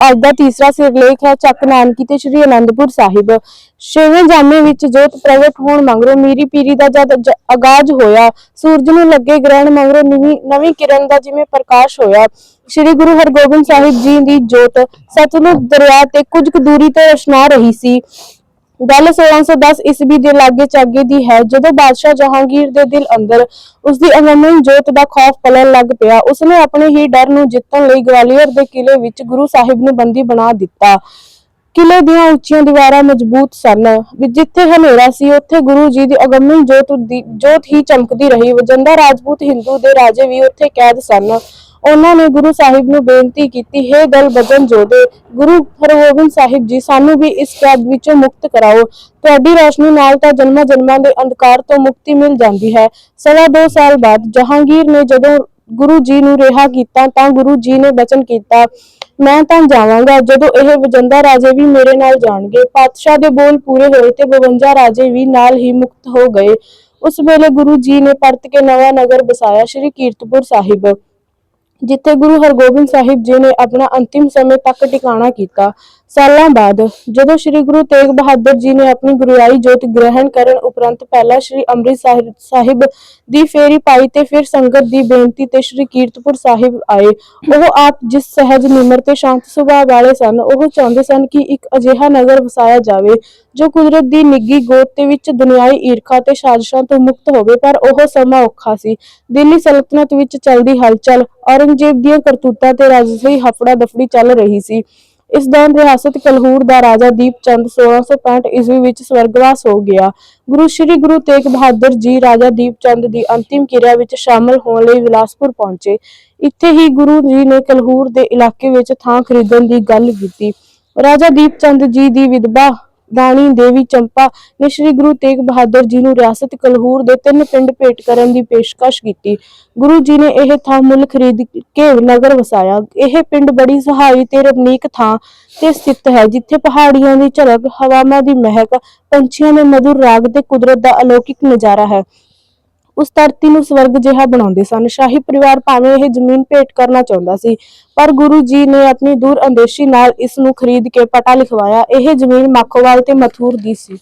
ਅੱਜ ਦਾ ਤੀਸਰਾ ਸਿਰਲੇਖ ਹੈ ਚੱਕ ਨਾਨਕੀ ਤੇ ਸ੍ਰੀ ਅਨੰਦਪੁਰ ਸਾਹਿਬ। ਛੇਵੇਂ ਜਾਮੇ ਵਿੱਚ ਜੋਤ ਪ੍ਰਗਟ ਹੋਣ ਮਗਰੋਂ ਮੀਰੀ ਪੀਰੀ ਦਾ ਜਦ ਜ- ਆਗਾਜ਼ ਹੋਇਆ, ਸੂਰਜ ਨੂੰ ਲੱਗੇ ਗ੍ਰਹਿਣ ਮਗਰੋਂ ਨਵੀਂ ਨਵੀਂ ਕਿਰਨ ਦਾ ਜਿਵੇਂ ਪ੍ਰਕਾਸ਼ ਹੋਇਆ। ਸ੍ਰੀ ਗੁਰੂ ਹਰਗੋਬਿੰਦ ਸਾਹਿਬ ਜੀ ਦੀ ਜੋਤ ਸਤਲੁਜ ਦਰਿਆ ਤੇ ਕੁਝ ਕੁ ਦੂਰੀ ਤੇ ਰਸ਼ਨਾ ਰਹੀ ਸੀ। ਗੱਲ 1610 ਈਸਵੀ ਦੇ ਲਾਗੇ ਚਾਗੇ ਦੀ ਹੈ, ਜਦੋਂ ਬਾਦਸ਼ਾਹ ਜਹਾਂਗੀਰ ਦੇ ਦਿਲ ਅੰਦਰ ਉਸ ਦੀ ਅਗਮਨ ਜੋਤ ਦਾ ਖੌਫ ਪਲਣ ਲੱਗ ਪਿਆ, ਉਸਨੇ ਆਪਣੇ ਹੀ ਡਰ ਨੂੰ ਜਿੱਤਣ ਲਈ ਗਵਾਲੀਅਰ ਦੇ ਕਿਲੇ ਵਿੱਚ ਗੁਰੂ ਸਾਹਿਬ ਨੂੰ ਬੰਦੀ ਬਣਾ ਦਿੱਤਾ। ਕਿਲੇ ਦੀਆਂ ਉੱਚੀਆਂ ਦੀਵਾਰਾਂ ਮਜ਼ਬੂਤ ਸਨ। ਜਿੱਥੇ ਹਨੇਰਾ ਸੀ, ਉੱਥੇ ਗੁਰੂ ਜੀ ਦੀ ਅਗਮਨ ਜੋਤ ਦੀ ਜੋਤ ਹੀ ਚਮਕਦੀ ਰਹੀ। ਵਜੰਦਾ ਰਾਜਪੂਤ ਹਿੰਦੂ ਦੇ ਰਾਜੇ ਵੀ ਉੱਥੇ ਕੈਦ ਸਨ। ਉਹਨਾਂ ਨੇ ਗੁਰੂ ਸਾਹਿਬ ਨੂੰ ਬੇਨਤੀ ਕੀਤੀ, ਹੈ ਦਲ ਬਦਨ ਜੋਦੇ ਗੁਰੂ ਹਰਗੋਬਿੰਦ ਸਾਹਿਬ ਜੀ, ਸਾਨੂੰ ਵੀ ਇਸ ਕੈਦ ਵਿੱਚੋਂ ਮੁਕਤ ਕਰਾਓ। ਤੁਹਾਡੀ ਰੋਸ਼ਨੀ ਨਾਲ ਤਾਂ ਜਨਮਾਂ ਜਨਮਾਂ ਦੇ ਅੰਧਕਾਰ ਤੋਂ ਮੁਕਤੀ ਮਿਲ ਜਾਂਦੀ ਹੈ। ਸਵਾ ਦੋ ਸਾਲ ਬਾਅਦ ਜਹਾਂਗੀਰ ਨੇ ਜਦੋਂ ਗੁਰੂ ਜੀ ਨੂੰ ਰਿਹਾ ਕੀਤਾ, ਤਾਂ ਗੁਰੂ ਜੀ ਨੇ ਬਚਨ ਕੀਤਾ, ਮੈਂ ਤਾਂ ਜਾਵਾਂਗਾ, ਜਦੋਂ ਇਹ ਵਜੰਦਾ ਰਾਜੇ ਵੀ ਮੇਰੇ ਨਾਲ ਜਾਣਗੇ। ਪਾਤਸ਼ਾਹ ਦੇ ਬੋਲ ਪੂਰੇ ਹੋਏ ਤੇ 52 ਰਾਜੇ ਵੀ ਨਾਲ ਹੀ ਮੁਕਤ ਹੋ ਗਏ। ਉਸ ਵੇਲੇ ਗੁਰੂ ਜੀ ਨੇ ਪਰਤ ਕੇ ਨਵਾਂ ਨਗਰ ਬਸਾਇਆ ਸ੍ਰੀ ਕੀਰਤਪੁਰ ਸਾਹਿਬ। ਜਿੱਥੇ ਗੁਰੂ ਹਰਗੋਬਿੰਦ ਸਾਹਿਬ ਜੀ ਨੇ ਆਪਣਾ ਅੰਤਿਮ ਸਮੇਂ ਤੱਕ ਟਿਕਾਣਾ ਕੀਤਾ। ਸਾਲਾਂ ਬਾਅਦ ਜਦੋਂ ਸ੍ਰੀ ਗੁਰੂ ਤੇਗ ਬਹਾਦਰ ਜੀ ਨੇ ਆਪਣੀ ਗੁਰਿਆਈ ਜੋਤ ਗ੍ਰਹਿਣ ਕਰਨ ਉਪਰੰਤ ਪਹਿਲਾਂ ਸ੍ਰੀ ਅੰਮ੍ਰਿਤ ਸਾਹਿਬ ਸਾਹਿਬ ਦੀ ਫੇਰੀ ਪਾਈ ਤੇ ਫਿਰ ਸੰਗਤ ਦੀ ਬੇਨਤੀ ਤੇ ਸ੍ਰੀ ਕੀਰਤਪੁਰ ਸਾਹਿਬ ਆਏ। ਉਹ ਆਪ ਜਿਸ ਸਹਿਜ, ਨਿਮਰ ਤੇ ਸ਼ਾਂਤ ਸੁਭਾਅ ਵਾਲੇ ਸਨ, ਉਹ ਚਾਹੁੰਦੇ ਸਨ ਕਿ ਇੱਕ ਅਜਿਹਾ ਨਗਰ ਵਸਾਇਆ ਜਾਵੇ, ਜੋ ਕੁਦਰਤ ਦੀ ਨਿੱਗੀ ਗੋਦ ਦੇ ਵਿੱਚ ਦੁਨਿਆਈ ਈਰਖਾ ਤੇ ਸਾਜ਼ਿਸ਼ਾਂ ਤੋਂ ਮੁਕਤ ਹੋਵੇ, ਪਰ ਉਹ ਸਮਾਂ ਔਖਾ ਸੀ। ਦਿੱਲੀ ਸਲਤਨਤ ਵਿੱਚ ਚੱਲਦੀ ਹਲਚਲ ਔਰੰਗਜ਼ੇਬ ਦੀਆਂ ਕਰਤੂਤਾਂ ਤੇ ਰਾਜਸੀ ਹਫੜਾ ਦਫੜੀ ਚੱਲ ਰਹੀ ਸੀ। ਇਸ ਦੌਰਾਨ ਰਿਆਸਤ ਕਲਹੂਰ ਦਾ ਰਾਜਾ ਦੀਪ ਚੰਦ 1665 ਈਸਵੀ ਵਿੱਚ ਸਵਰਗਵਾਸ ਹੋ ਗਿਆ। ਗੁਰੂ ਸ੍ਰੀ ਗੁਰੂ ਤੇਗ ਬਹਾਦਰ ਜੀ ਰਾਜਾ ਦੀਪ ਚੰਦ ਦੀ ਅੰਤਿਮ ਕਿਰਿਆ ਵਿੱਚ ਸ਼ਾਮਲ ਹੋਣ ਲਈ ਵਿਲਾਸਪੁਰ ਪਹੁੰਚੇ। ਇੱਥੇ ਹੀ ਗੁਰੂ ਜੀ ਨੇ ਕਲਹੂਰ ਦੇ ਇਲਾਕੇ ਵਿੱਚ ਥਾਂ ਖਰੀਦਣ ਦੀ ਗੱਲ ਕੀਤੀ। ਰਾਜਾ ਦੀਪ ਚੰਦ ਜੀ ਦੀ ਵਿਧਵਾ ਰਾਣੀ ਦੇਵੀ ਚੰਪਾ ਨੇ ਸ੍ਰੀ ਗੁਰੂ ਤੇਗ ਬਹਾਦਰ ਜੀ ਨੂੰ ਰਿਆਸਤ ਕਲਹੂਰ ਦੇ ਤਿੰਨ ਪਿੰਡ ਭੇਟ ਕਰਨ ਦੀ ਪੇਸ਼ਕਸ਼ ਕੀਤੀ। ਗੁਰੂ ਜੀ ਨੇ ਇਹ ਥਾਂ ਮੁੱਲ ਖਰੀਦ ਕੇ ਨਗਰ ਵਸਾਇਆ। ਇਹ ਪਿੰਡ ਬੜੀ ਸਹਾਈ ਤੇ ਰਮਣੀਕ ਥਾਂ ਤੇ ਸਥਿਤ ਹੈ, ਜਿੱਥੇ ਪਹਾੜੀਆਂ ਦੀ ਝਲਕ, ਹਵਾਵਾਂ ਦੀ ਮਹਿਕ, ਪੰਛੀਆਂ ਦੇ ਮధుਰ ਰਾਗ ਤੇ ਕੁਦਰਤ ਦਾ ਅਲੌਕਿਕ ਨਜ਼ਾਰਾ ਹੈ। ਉਸ ਧਰਤੀ ਨੂੰ ਸਵਰਗ ਜਿਹਾ ਬਣਾਉਂਦੇ ਸਨ। ਸ਼ਾਹੀ ਪਰਿਵਾਰ ਭਾਵੇਂ ਇਹ ਜ਼ਮੀਨ ਭੇਟ ਕਰਨਾ ਚਾਹੁੰਦਾ ਸੀ, ਪਰ ਗੁਰੂ ਜੀ ਨੇ ਆਪਣੀ ਦੂਰ ਅੰਦੇਸ਼ੀ ਨਾਲ ਇਸ ਨੂੰ ਖਰੀਦ ਕੇ ਪਟਾ ਲਿਖਵਾਇਆ। ਇਹ ਜ਼ਮੀਨ ਮਾਖੋਵਾਲ ਤੇ ਮਥੂਰ ਦੀ ਸੀ।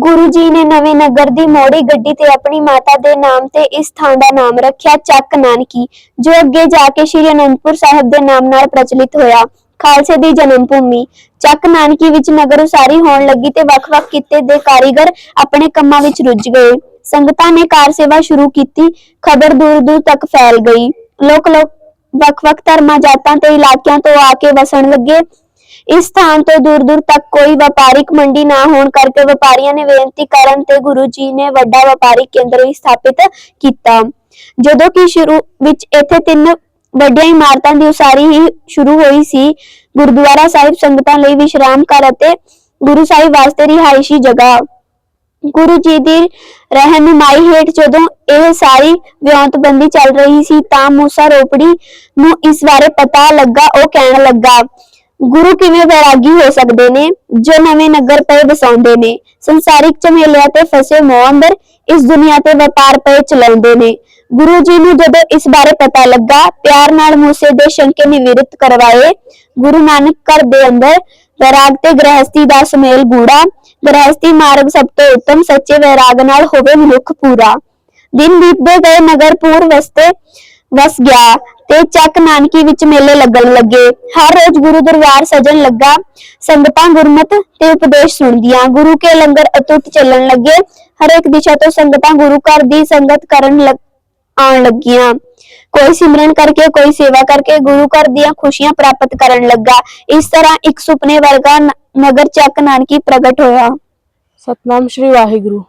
ਗੁਰੂ ਜੀ ਨੇ ਨਵੇਂ ਨਗਰ ਦੀ ਮੋੜੀ ਗੱਡੀ ਤੇ ਆਪਣੀ ਮਾਤਾ ਦੇ ਨਾਮ ਤੇ ਇਸ ਥਾਂ ਦਾ ਨਾਮ ਰੱਖਿਆ ਚੱਕ ਨਾਨਕੀ, ਜੋ ਅੱਗੇ ਜਾ ਕੇ ਸ਼੍ਰੀ ਅਨੰਦਪੁਰ ਸਾਹਿਬ ਦੇ ਨਾਮ ਨਾਲ ਪ੍ਰਚਲਿਤ ਹੋਇਆ। ਖਾਲਸੇ ਦੀ ਜਨਮ ਭੂਮੀ। ਚੱਕ ਨਾਨਕੀ ਵਿੱਚ ਨਗਰ ਉਸਾਰੀ ਹੋਣ ਲੱਗੀ ਤੇ ਵੱਖ-ਵੱਖ ਕਿੱਤੇ ਦੇ ਕਾਰੀਗਰ ਆਪਣੇ ਕੰਮਾਂ ਵਿੱਚ ਰੁੱਝ ਗਏ। ਸੰਗਤਾਂ ਨੇ ਕਾਰ ਸੇਵਾ ਸ਼ੁਰੂ ਕੀਤੀ। ਖਬਰ ਦੂਰ-ਦੂਰ ਤੱਕ ਫੈਲ ਗਈ। ਲੋਕ ਲੋਕ ਵੱਖ-ਵੱਖ ਧਰਮਾਂ, ਜਾਤਾਂ ਤੇ ਇਲਾਕਿਆਂ ਤੋਂ ਆ ਕੇ ਵਸਣ ਲੱਗੇ। ਇਸ ਸਥਾਨ ਤੋਂ ਦੂਰ-ਦੂਰ ਤੱਕ ਕੋਈ ਵਪਾਰਿਕ ਮੰਡੀ ਨਾ ਹੋਣ ਕਰਕੇ ਵਪਾਰੀਆਂ ਨੇ ਬੇਨਤੀ ਕਰਨ ਤੇ ਗੁਰੂ ਜੀ ਨੇ ਵੱਡਾ ਵਪਾਰਿਕ ਕੇਂਦਰ ਵੀ ਸਥਾਪਿਤ ਕੀਤਾ। ਜਦੋਂ ਕਿ ਸ਼ੁਰੂ ਵਿੱਚ ਇੱਥੇ ਤਿੰਨ ਵੱਡੀਆਂ ਇਮਾਰਤਾਂ ਦੀ ਉਸਾਰੀ ਹੀ ਸ਼ੁਰੂ ਹੋਈ ਸੀ। ਗੁਰਦੁਆਰਾ ਸਾਹਿਬ ਸੰਗਤਾਂ ਲਈ ਵਿਸ਼ਰਾਮ ਘਰ ਅਤੇ ਗੁਰੂ ਸਾਹਿਬ ਵਾਸਤੇ ਰਿਹਾਇਸ਼ੀ ਜਗ੍ਹਾ। ਗੁਰੂ ਜੀ ਦੀ ਰਹਿਨੁਮਾਈ ਹੇਠ ਜਦੋਂ ਇਹ ਸਾਰੀ ਵਿਉਂਤਬੰਦੀ ਚੱਲ ਰਹੀ ਸੀ ਤਾਂ ਮੂਸਾ ਰੋਪੜੀ ਨੂੰ ਇਸ ਬਾਰੇ ਪਤਾ ਲੱਗਾ, ਉਹ ਕਹਿਣ ਲੱਗਾ, ਗੁਰੂ ਕਿਵੇਂ ਵੈਰਾਗੀ ਹੋ ਸਕਦੇ ਨੇ, ਜੋ ਨਵੇਂ ਨਗਰ ਪਏ ਵਸਾਉਂਦੇ ਨੇ। ਸੰਸਾਰਿਕ ਝਮੇਲਿਆਂ ਤੇ ਫਸੇ ਮੋਹ ਅੰਦਰ ਇਸ ਦੁਨੀਆ ਤੇ ਵਪਾਰ ਪਏ ਚਲਾਉਂਦੇ ਨੇ। ਗੁਰੂ ਜੀ ਨੂੰ ਜਦੋਂ ਇਸ ਬਾਰੇ ਪਤਾ ਲੱਗਾ, ਪਿਆਰ ਨਾਲ ਮੂਸੇ ਦੇ ਸ਼ੰਕੇ ਨਿਵਿਰਤ ਕਰਵਾਏ, ਗੁਰੂ ਨਾਨਕ ਘਰ ਦੇ ਅੰਦਰ ਵੈਰਾਗ ਤੇ ਗ੍ਰਹਸਤੀ ਦਾ ਸੁਮੇਲ ਗੂੜਾ ਗ੍ਰਹਸਤੀ ਮਾਰਗ ਸਭ ਤੋਂ ਉੱਤਮ, ਸੱਚੇ ਵੈਰਾਗ ਨਾਲ ਹੋਵੇ ਮਨੁੱਖ ਪੂਰਾ। ਦਿਨ ਬੀਤਦੇ ਗਏ ਨਗਰ ਪੂਰ ਵਸਤੇ ਵਸ ਗਿਆ ਤੇ ਚੱਕ ਨਾਨਕੀ ਵਿੱਚ ਮੇਲੇ ਲੱਗਣ ਲੱਗੇ। ਹਰ ਰੋਜ਼ ਗੁਰੂ ਦਰਬਾਰ ਸਜਣ ਲੱਗਾ, ਸੰਗਤਾਂ ਗੁਰਮਤ ਤੇ ਉਪਦੇਸ਼ ਸੁਣਦੀਆਂ। ਗੁਰੂ ਕੇ ਲੰਗਰ ਅਟੁੱਟ ਚੱਲਣ ਲੱਗੇ। ਹਰ ਇੱਕ ਦਿਸ਼ਾ ਤੋਂ ਸੰਗਤਾਂ ਗੁਰੂ ਘਰ ਦੀ ਸੰਗਤ ਕਰਨ ਲੱਗ ਆਉਣ ਲੱਗੀਆਂ। ਕੋਈ ਸਿਮਰਨ ਕਰਕੇ, ਕੋਈ ਸੇਵਾ ਕਰਕੇ ਗੁਰੂ ਘਰ ਦੀਆਂ ਖੁਸ਼ੀਆਂ ਪ੍ਰਾਪਤ ਕਰਨ ਲੱਗਾ। ਇਸ ਤਰ੍ਹਾਂ ਇੱਕ ਸੁਪਨੇ ਵਰਗਾ ਨ- ਨਗਰ ਚੱਕ ਨਾਨਕੀ ਪ੍ਰਗਟ ਹੋਇਆ। ਸਤਨਾਮ ਸ੍ਰੀ ਵਾਹਿਗੁਰੂ।